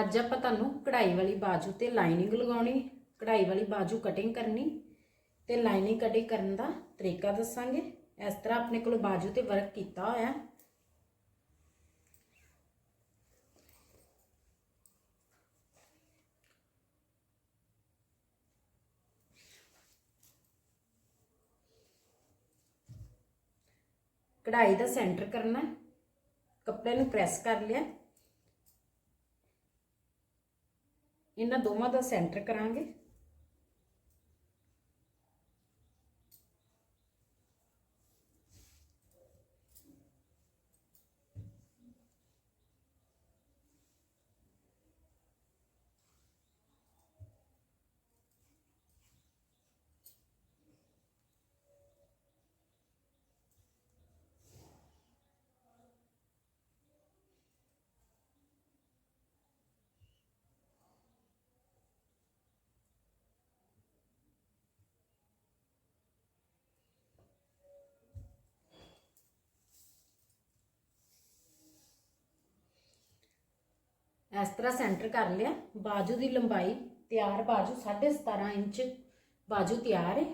ਅੱਜ ਆਪਾਂ ਤੁਹਾਨੂੰ ਕਢਾਈ ਵਾਲੀ ਬਾਜੂ ਤੇ ਲਾਈਨਿੰਗ ਲਗਾਉਣੀ, ਕਢਾਈ ਵਾਲੀ ਬਾਜੂ ਕਟਿੰਗ ਕਰਨੀ ਤੇ ਲਾਈਨਿੰਗ ਕਟਿੰਗ ਕਰਨ ਦਾ ਤਰੀਕਾ ਦੱਸਾਂਗੇ। ਇਸ ਤਰ੍ਹਾਂ ਆਪਣੇ ਕੋਲ ਬਾਜੂ ਤੇ ਵਰਕ ਕੀਤਾ ਹੋਇਆ। ਕਢਾਈ ਦਾ ਸੈਂਟਰ ਕਰਨਾ ਹੈ। ਕੱਪੜੇ ਨੂੰ ਪ੍ਰੈਸ ਕਰ ਲਿਆ। ਇਹਨਾਂ ਦੋਵਾਂ ਦਾ ਸੈਂਟਰ ਕਰਾਂਗੇ। ਇਸ ਤਰ੍ਹਾਂ ਸੈਂਟਰ ਕਰ ਲਿਆ ਬਾਜੂ ਦੀ ਲੰਬਾਈ ਤਿਆਰ ਬਾਜੂ 17.5 ਇੰਚ ਬਾਜੂ ਤਿਆਰ ਹੈ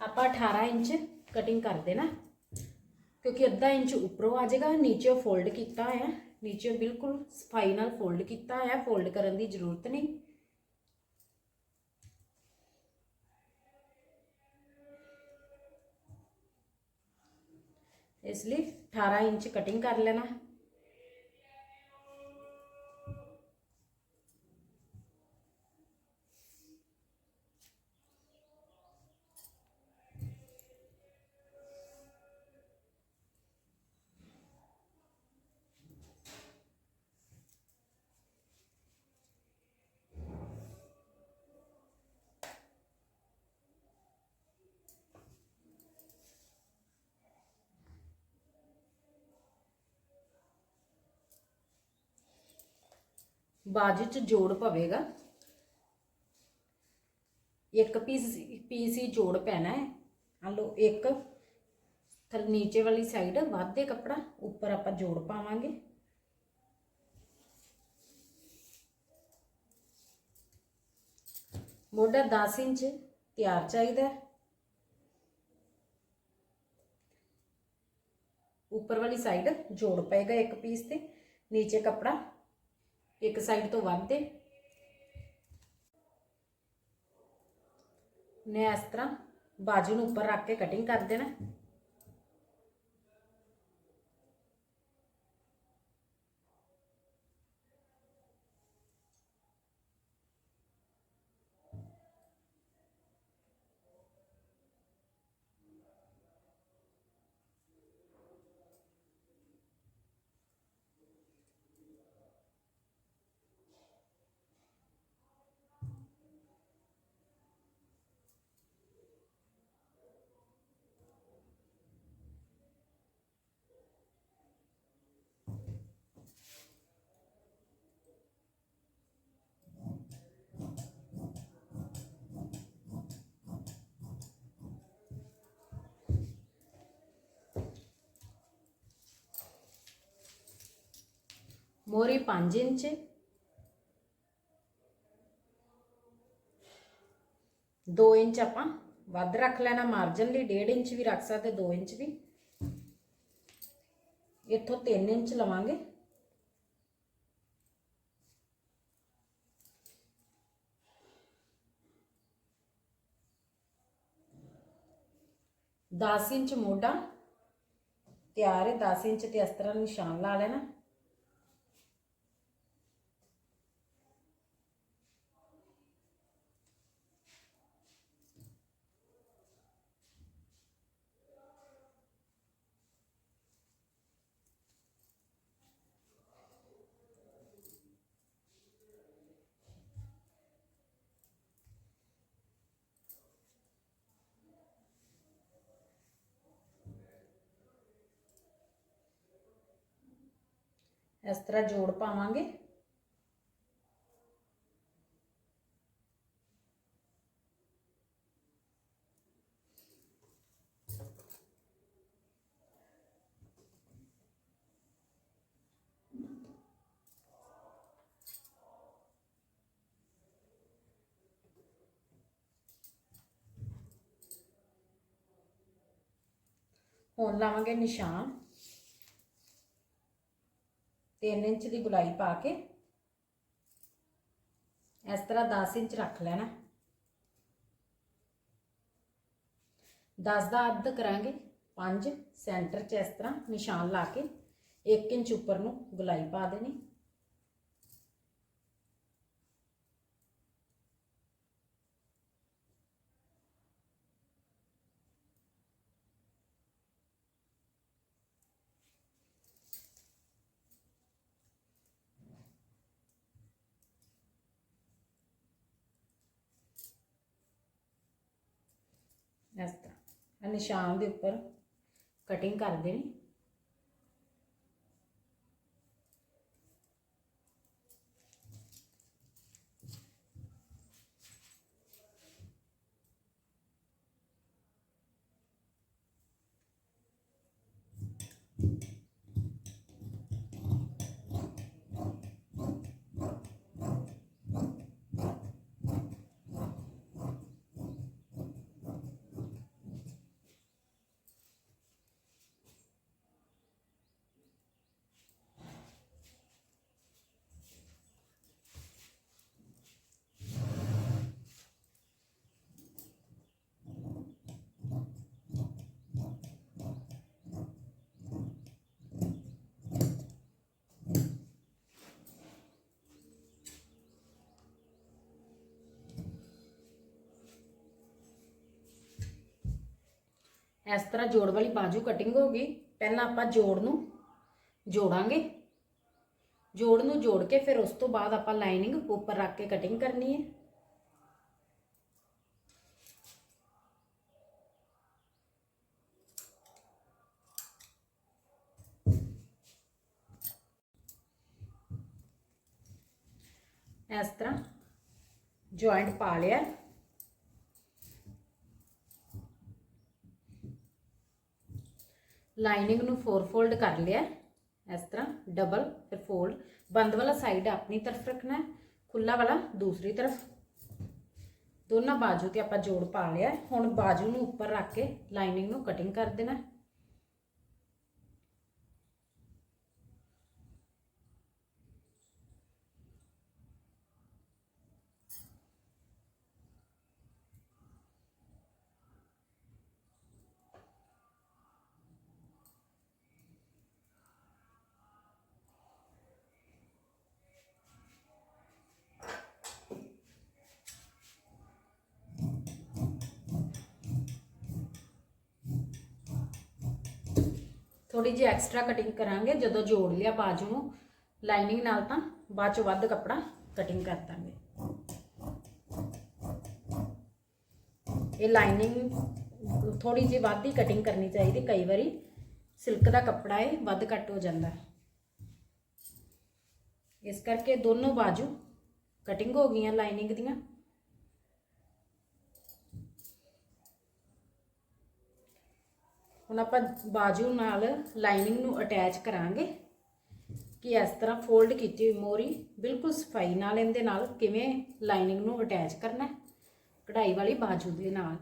ਆਪਾਂ 18 ਇੰਚ ਕਟਿੰਗ ਕਰ ਦੇਣਾ ਕਿਉਂਕਿ ਅੱਧਾ ਇੰਚ ਉੱਪਰੋਂ ਆ ਜਾਏਗਾ ਨੀਚੇ ਫੋਲਡ ਕੀਤਾ ਹੋਇਆ ਨੀਚੇ ਬਿਲਕੁਲ ਸਫ਼ਾਈ ਨਾਲ ਫੋਲਡ ਕੀਤਾ ਹੋਇਆ ਫੋਲਡ ਕਰਨ ਦੀ ਜ਼ਰੂਰਤ ਨਹੀਂ ਇਸ ਲਈ 18 ਇੰਚ ਕਟਿੰਗ ਕਰ ਲੈਣਾ ਬਾਜੂ ਚ ਜੋੜ ਪਵੇਗਾ। ਇੱਕ ਪੀਸ ਪੀਸ ਹੀ ਜੋੜ ਪੈਣਾ ਹੈ। ਆ ਲੋ ਇੱਕ ਥਲ ਨੀਚੇ ਵਾਲੀ ਸਾਈਡ ਵਾਧੇ ਕੱਪੜਾ, ਉੱਪਰ ਆਪਾਂ ਜੋੜ ਪਾਵਾਂਗੇ। ਮੋਢਾ 10 ਇੰਚ ਤਿਆਰ ਚਾਹੀਦਾ ਉੱਪਰ ਵਾਲੀ ਸਾਈਡ ਜੋੜ ਪਏਗਾ ਇੱਕ ਪੀਸ ਤੇ। ਨੀਚੇ ਕੱਪੜਾ ਇੱਕ ਸਾਈਡ ਤੋਂ ਵੱਧ ਦੇ। ਨੇ ਇਸ ਤਰ੍ਹਾਂ ਬਾਜੂ ਨੂੰ ਉੱਪਰ ਰੱਖ ਕੇ ਕਟਿੰਗ ਕਰ ਦੇਣਾ। ਮੋਰੀ 5 ਇੰਚ ਦੋ ਇੰਚ ਆਪਾਂ ਵੱਧ ਰੱਖ ਲੈਣਾ ਮਾਰਜਨ ਲਈ 1.5 ਇੰਚ ਵੀ ਰੱਖ ਸਕਦੇ 2 ਇੰਚ ਵੀ ਇੱਥੋਂ 3 ਇੰਚ ਲਵਾਂਗੇ ਦਸ ਇੰਚ ਮੋਢਾ ਤਿਆਰ ਹੈ 10 ਇੰਚ ਤੇ ਇਸ ਤਰ੍ਹਾਂ ਨਿਸ਼ਾਨ ਲਾ ਲੈਣਾ ਇਸ ਤਰ੍ਹਾਂ ਜੋੜ ਪਾਵਾਂਗੇ। ਹੁਣ ਲਾਵਾਂਗੇ ਨਿਸ਼ਾਨ। 3 ਇੰਚ ਦੀ ਗੁਲਾਈ ਪਾ ਕੇ ਇਸ ਤਰ੍ਹਾਂ 10 ਇੰਚ ਰੱਖ ਲੈਣਾ। 10 ਦਾ ਅੱਧ ਕਰਾਂਗੇ 5 ਸੈਂਟਰ 'ਚ ਇਸ ਤਰ੍ਹਾਂ ਨਿਸ਼ਾਨ ਲਾ ਕੇ 1 ਇੰਚ ਉੱਪਰ ਨੂੰ ਗੁਲਾਈ ਪਾ ਦੇਣੀ। ਇਸ ਤਰ੍ਹਾਂ। ਆਹ ਨਿਸ਼ਾਨ ਦੇ ਉੱਪਰ ਕਟਿੰਗ ਕਰ ਦੇਣੀ ਇਸ ਤਰ੍ਹਾਂ ਜੋੜ ਵਾਲੀ ਬਾਜੂ ਕਟਿੰਗ ਹੋ ਗਈ ਪਹਿਲਾਂ ਆਪਾਂ ਜੋੜ ਨੂੰ ਜੋੜਾਂਗੇ ਜੋੜ ਨੂੰ ਜੋੜ ਕੇ ਫਿਰ ਉਸ ਤੋਂ ਬਾਅਦ ਆਪਾਂ ਲਾਈਨਿੰਗ ਉੱਪਰ ਰੱਖ ਕੇ ਕਟਿੰਗ ਕਰਨੀ ਹੈ ਇਸ ਤਰ੍ਹਾਂ ਜੁਆਇੰਟ ਪਾ ਲਿਆ ਲਾਈਨਿੰਗ ਨੂੰ ਫੋਰ ਫੋਲਡ ਕਰ ਲਿਆ ਇਸ ਤਰ੍ਹਾਂ ਡਬਲ ਫਿਰ ਫੋਲਡ ਬੰਦ ਵਾਲਾ ਸਾਈਡ ਆਪਣੀ ਤਰਫ ਰੱਖਣਾ ਹੈ ਖੁੱਲਾ ਵਾਲਾ ਦੂਸਰੀ ਤਰਫ। ਦੋਨਾਂ ਬਾਜੂ ਤੇ ਆਪਾਂ ਜੋੜ ਪਾ ਲਿਆ ਹੁਣ ਬਾਜੂ ਨੂੰ ਉੱਪਰ ਰੱਖ ਕੇ ਲਾਈਨਿੰਗ ਨੂੰ ਕਟਿੰਗ ਕਰ ਦੇਣਾ ਥੋੜੀ ਜਿਹੀ ਐਕਸਟਰਾ ਕਟਿੰਗ ਕਰਾਂਗੇ ਜਦੋਂ ਜੋੜ ਲਿਆ ਬਾਜੂ ਨੂੰ ਲਾਈਨਿੰਗ ਨਾਲ ਤਾਂ ਬਾਅਦ ਚ ਵੱਧ ਕੱਪੜਾ ਕਟਿੰਗ ਕਰ ਦਾਂਗੇ ਇਹ ਲਾਈਨਿੰਗ ਥੋੜੀ ਜਿਹੀ ਵੱਧ ਹੀ ਕਟਿੰਗ ਕਰਨੀ ਚਾਹੀਦੀ ਕਈ ਵਾਰੀ ਸਿਲਕ ਦਾ ਕੱਪੜਾ ਹੈ ਵੱਧ ਘੱਟ ਹੋ ਜਾਂਦਾ ਹੈ। ਇਸ ਕਰਕੇ ਦੋਨੋਂ ਬਾਜੂ ਕਟਿੰਗ ਹੋ ਗਈਆਂ ਲਾਈਨਿੰਗ ਦੀਆਂ ਹੁਣ ਆਪਾਂ ਬਾਜੂ ਨਾਲ ਲਾਈਨਿੰਗ ਨੂੰ ਅਟੈਚ ਕਰਾਂਗੇ ਕਿ ਇਸ ਤਰ੍ਹਾਂ ਫੋਲਡ ਕੀਤੀ ਹੋਈ ਮੋਰੀ ਬਿਲਕੁਲ ਸਫ਼ਾਈ ਨਾਲ ਇਹਦੇ ਨਾਲ ਕਿਵੇਂ ਲਾਈਨਿੰਗ ਨੂੰ ਅਟੈਚ ਕਰਨਾ ਕਢਾਈ ਵਾਲੀ ਬਾਜੂ ਦੇ ਨਾਲ।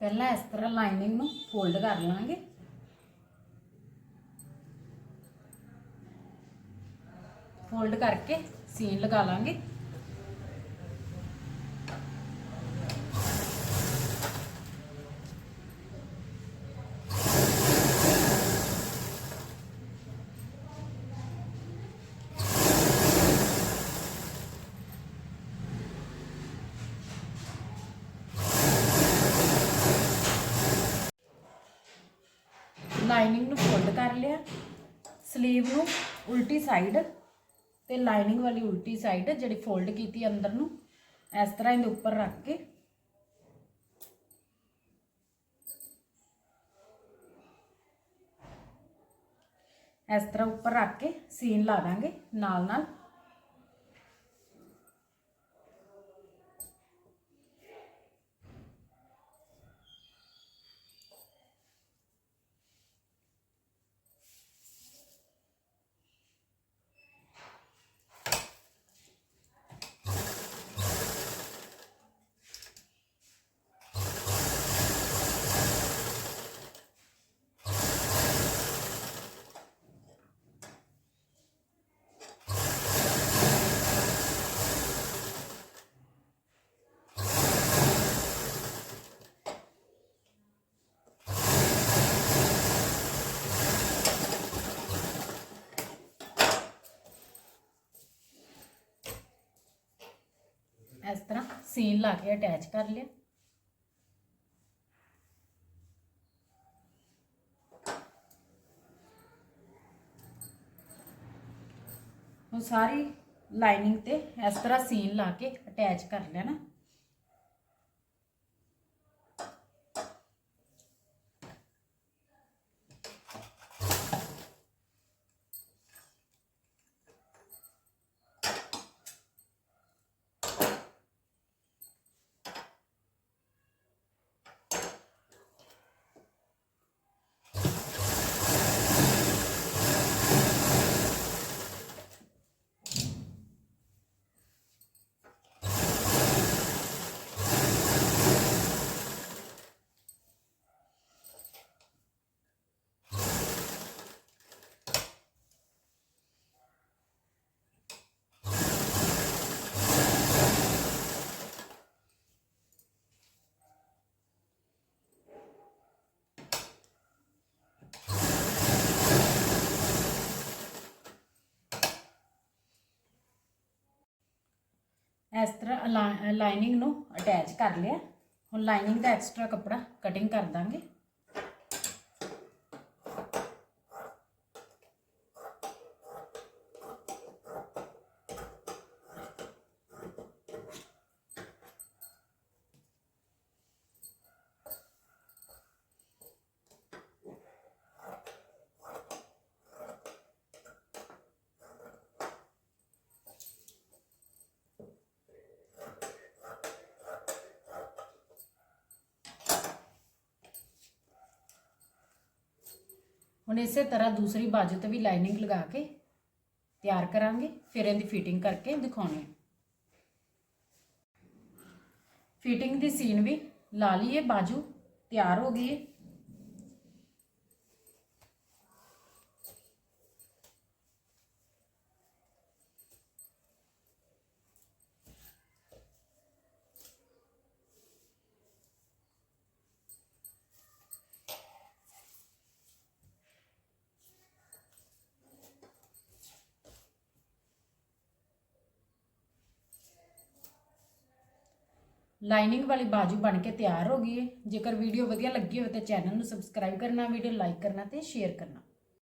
ਪਹਿਲਾਂ ਇਸ ਤਰ੍ਹਾਂ ਲਾਈਨਿੰਗ ਨੂੰ ਫੋਲਡ ਕਰ ਲਾਂਗੇ। ਫੋਲਡ ਕਰਕੇ ਸੀਨ ਲਗਾ ਲਾਂਗੇ। ਲਾਈਨਿੰਗ ਨੂੰ ਫੋਲਡ ਕਰ ਲਿਆ। ਸਲੀਵ ਨੂੰ ਉਲਟੀ ਸਾਈਡ ਤੇ ਲਾਈਨਿੰਗ ਵਾਲੀ ਉਲਟੀ ਸਾਈਡ ਜਿਹੜੀ ਫੋਲਡ ਕੀਤੀ ਅੰਦਰ ਨੂੰ, ਇਸ ਤਰ੍ਹਾਂ ਇਹਦੇ ਉੱਪਰ ਰੱਖ ਕੇ। ਇਸ ਤਰ੍ਹਾਂ ਉੱਪਰ ਰੱਖ ਕੇ ਸੀਨ ਲਾ ਦਾਂਗੇ ਨਾਲ ਨਾਲ ਇਸ ਤਰ੍ਹਾਂ ਸੀਨ ਲਾ ਕੇ ਅਟੈਚ ਕਰ ਲਿਆ। ਹੁਣ ਸਾਰੀ ਲਾਈਨਿੰਗ ਤੇ ਇਸ ਤਰ੍ਹਾਂ ਸੀਨ ਲਾ ਕੇ ਅਟੈਚ ਕਰ ਲੈਣਾ ਇਸ ਤਰ੍ਹਾਂ ਲਾਈਨਿੰਗ ਨੂੰ ਅਟੈਚ ਕਰ ਲਿਆ। ਹੁਣ ਲਾਈਨਿੰਗ ਦਾ ਐਕਸਟਰਾ ਕੱਪੜਾ ਕਟਿੰਗ ਕਰ ਦਾਂਗੇ। ਹੁਣ ਇਸੇ ਤਰ੍ਹਾਂ ਦੂਸਰੀ ਬਾਜੂ ਤੇ ਵੀ ਲਾਈਨਿੰਗ ਲਗਾ ਕੇ ਤਿਆਰ ਕਰਾਂਗੇ, ਫਿਰ ਇਹਦੀ ਫਿਟਿੰਗ ਕਰਕੇ ਦਿਖਾਉਣੀ ਫਿਟਿੰਗ ਦੀ ਸੀਨ ਵੀ ਲਾ ਲਈਏ, ਬਾਜੂ ਤਿਆਰ ਹੋ ਗਈ ਹੈ। ਲਾਈਨਿੰਗ ਵਾਲੀ ਬਾਜੂ ਬਣ ਕੇ ਤਿਆਰ ਹੋ ਗਈ ਹੈ ਜੇਕਰ ਵੀਡੀਓ ਵਧੀਆ ਲੱਗੀ ਹੋਵੇ ਤਾਂ ਚੈਨਲ ਨੂੰ ਸਬਸਕ੍ਰਾਈਬ ਕਰਨਾ, ਵੀਡੀਓ ਲਾਈਕ ਕਰਨਾ ਤੇ ਸ਼ੇਅਰ ਕਰਨਾ।